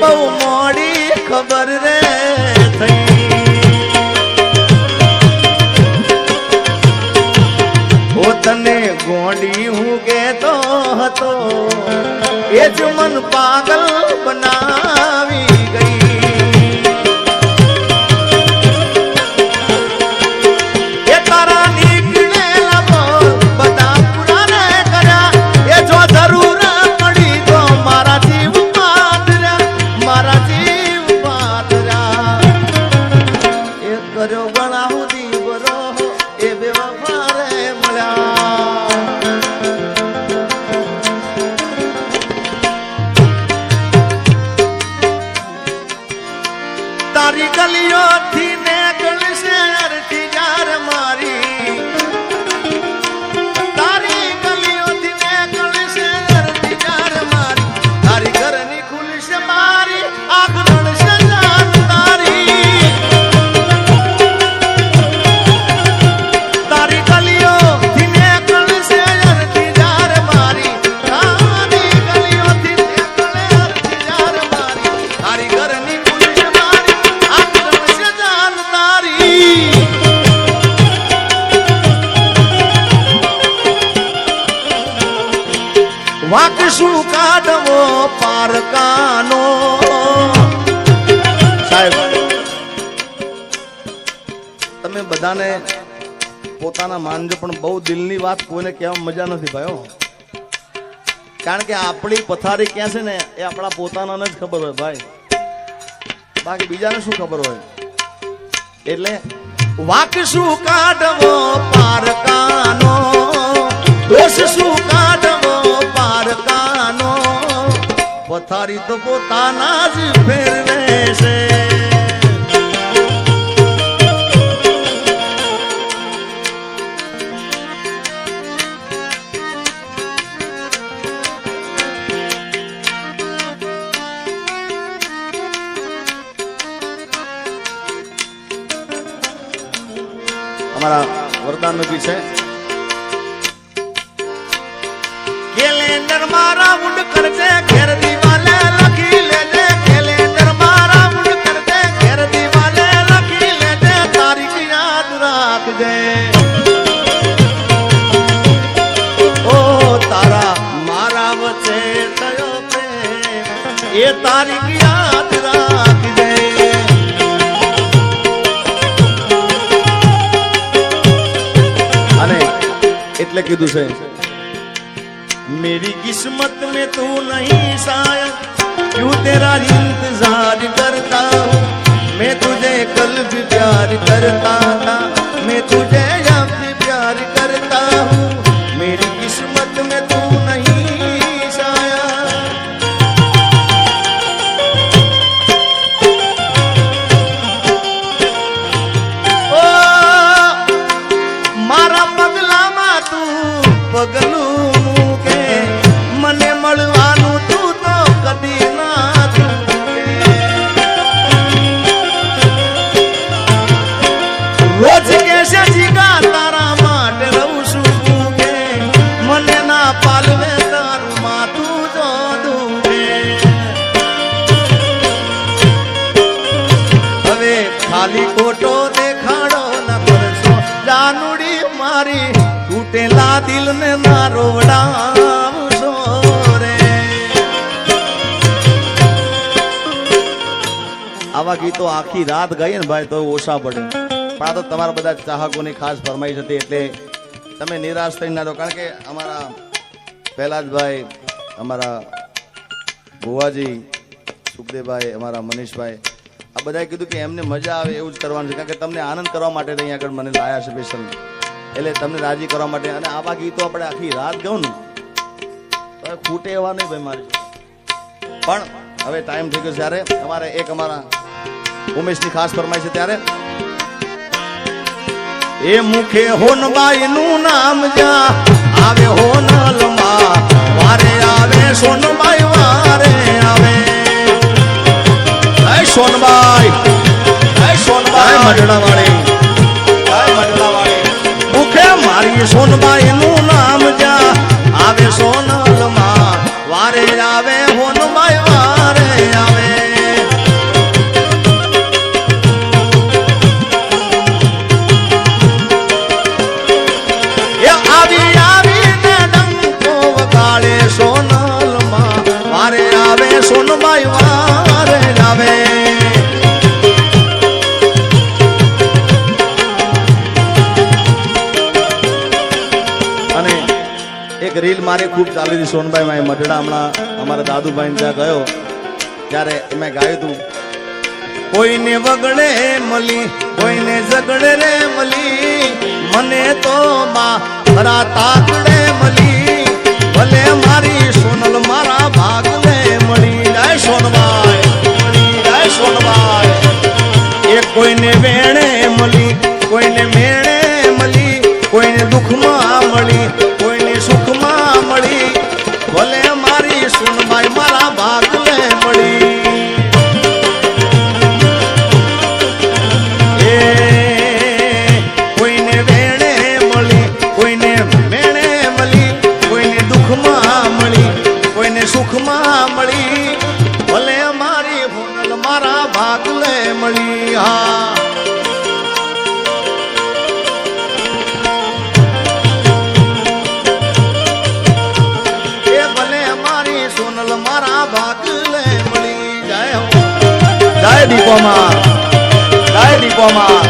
બહુ મોડી ખબર રે થઈ. ઓ તને ગોડી હું કેતો હતો, એ જ મન પાગલ બનાવી. વાક શું કાઢવો પારકાનો? તમે બધાને પોતાના માનજો પણ બહુ દિલની વાત કોઈને કહેવા મજા નથી ભાઈઓ કારણ કે આપણી પથારી ક્યાં છે ને, એ આપણા પોતાનાને જ ખબર હોય ભાઈ. બાકી બીજાને શું ખબર હોય? એટલે વાક શું કાઢવો પારકાનો? દોષ શું કાઢવો પથારી તો પોતાના જ ફેરવે છે. અમારા વરદાન નદી છે. કેલેન્ડર મારા ઉડ કરજે ઘેર પ્રેમ એ તારીખ યાદ રાખજે અને એટલે કીધું છે मेरी किस्मत में तू नहीं शायद क्यों तेरा इंतजार करता हूँ मैं तुझे कल भी प्यार करता था मैं तुझे अब भी प्यार करता हूँ मेरी किस्मत में પગલું મૂકે મને મળવાનું તું તો કદી ના. રોજ કેસે જીગા તારા માટે રહું છું ભૂખે. મને ના માથું જો દુખે હવે ખાલી ખોટો દેખાડો ન જાનુડી મારી તૂટેલા દિલને ના રોવડાવશો આવા ગીતો આખી રાત ગાઈએ ને ભાઈ તો ઓછા પડે. પણ આ તો તમારા બધા ચાહકોની ખાસ ફરમાઈશ હતી, એટલે તમે નિરાશ થઈ ના રહો. કારણ કે અમારા પહેલા જ ભાઈ, અમારા ભુવાજી, સુખદેવભાઈ, અમારા મનીષભાઈ, આ બધાએ કીધું કે એમને મજા આવે એવું જ કરવાનું છે. કારણ કે તમને આનંદ કરવા માટે જ અહીંયા આગળ મને લાયા છે સ્પેશિયલ એટલે તમને રાજી કરવા માટે અને આવા ગીતો આપણે આખી રાત ગાઉં ને, તો ખૂટે એવા નહીં ભાઈ મારી. પણ હવે ટાઈમ થઈ ગયો છે અમારે એક અમારા ઉમેશની ખાસ ફરમાય છે ત્યારે. એ મુખે હોનબાઈ નું નામ જા આવે હોનલમાં, વારે આવે સોનબાઈ, વારે આવે. સોનબાઈ સોનબાઈ. મઢડા વાળી એક રીલ મારી ખૂબ ચાલી હતી સોનભાઈ માં. મઢડા હમણાં અમારા દાદુભાઈ ત્યાં ગયો. ત્યારે મેં ગાયું હતું, કોઈને વગડે મળી કોઈને ઝગડે રે મળી મને તો માં ખરા તાકડે મળી ભલે મારી સોનલ મારા ભાગલે મળી જય સોનબાઈ જય સોનભાઈ એ કોઈને વેણે દીપોમાં જય દીપોમાં